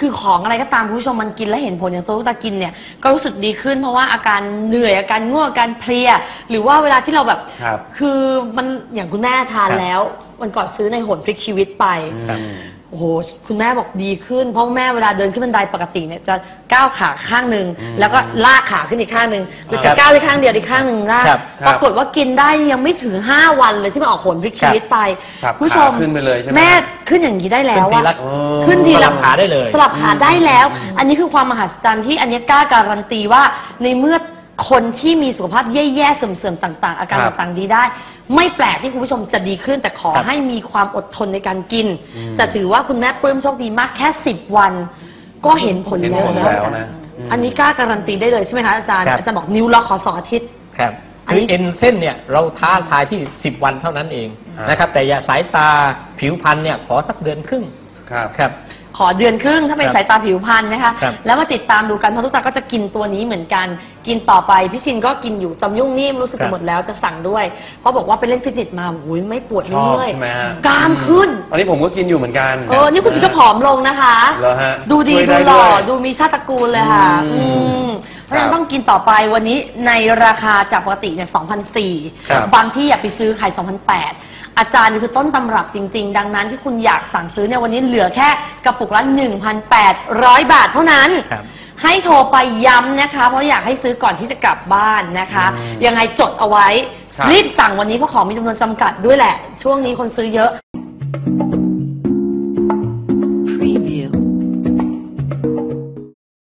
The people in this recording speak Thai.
คือของอะไรก็ตามคุณผู้ชมมันกินแล้วเห็นผลอย่างตัวลูกตากินเนี่ยก็รู้สึกดีขึ้นเพราะว่าอาการเหนื่อยอาการง่วงอาการเพลีย หรือว่าเวลาที่เราแบบครับ คือมันอย่างคุณแม่ทานครับแล้ววันก่อนซื้อในโหนพลิกชีวิตไป ครับ โอ้โหคุณแม่บอกดีขึ้น เพราะแม่เวลาเดินขึ้นบันไดปกติเนี่ยจะก้าวขาข้างหนึ่งแล้วก็ลากขาขึ้นอีกข้างหนึ่งหรือครัจะบก้าวได้ข้างเดียวอีกข้างหนึ่งลากครับปรากฏว่ากินได้ยังไม่ถึง 5 วันเลยที่มันออกโหนพลิกชีวิตไปสับคุณผู้ชมขาขึ้นไปเลยใช่ไหม แม่ขึ้นอย่างนี้ได้แล้วขึ้นทีละ อะขึ้นทีสละลับขาได้เลย สลับขาได้แล้ว อันนี้คือความมหัศจรรย์ที่อันนี้กล้าการันตีว่าในเมื่อ คนที่มีสุขภาพแย่ๆเสื่อมๆต่าง ๆ อาการครับต่างๆดีได้ ไม่แปลกที่คุณผู้ชมจะดีขึ้น แต่ขอครับให้มีความอดทนในการกิน แต่ถือว่าคุณแม่ปลื้มโชคดีมากแค่ 10 วัน ก็เห็นผลเห็นแล้วผลแล้วนะอันนี้กล้าการันตีได้เลยใช่ไหมคะอาจารย์ครับ อาจารย์บอกนิ้วล็อกขอสองอาทิตย์ ครับอันคือนี้เอ็นเส้นเนี่ยเราท้าทายที่ 10 วันเท่านั้นเองอ่าน นะครับแต่อย่าสายตาผิวพรรณเนี่ยขอสักเดือนครึ่งครับ ครับ ขอเดือนครึ่งถ้าเป็นครับสายตาผิวพรรณนะคะ ครับ แล้วมาติดตามดูกันเพราะทุกตาก็จะกินตัวนี้เหมือนกัน กินต่อไปพี่ชินก็กินอยู่จำยุ่งนิ่มรู้สึกครัจะบหมดแล้วจะสั่งด้วย เพราะบอกว่าไปเล่นฟิตเนสมาหุยไม่ปวดไม่เมื่อยชอบใช่ไหมฮะ กล้ามขึ้น ตอนนี้ผมก็กินอยู่เหมือนกันเออ นี่คุณจินก็ผอมลงนะคะ เหรอฮะดูดีช่วยดูได้หล่อ ด้วย ดูมีชาติตระกูลเลยค่ะอืมอืม เพราะฉะนั้นครับต้องกินต่อไปวันนี้ในราคาจากปกติเนี่ยครับ 2,004บางที่อย่าไปซื้อขาย2,008อาจารย์นี่คือต้นตำรับจริง ๆ ดังนั้นที่คุณอยากสั่งซื้อเนี่ยวันนี้เหลือแค่กระปุกละ 1,800 บาทเท่านั้น ครับ ให้โทรไปย้ำนะคะ เพราะอยากให้ซื้อก่อนที่จะกลับบ้านนะคะ ยังไงจดเอาไว้ครับ รีบสั่งวันนี้เพราะของมีจำนวนจำกัดด้วยแหละ ช่วงนี้คนซื้อเยอะ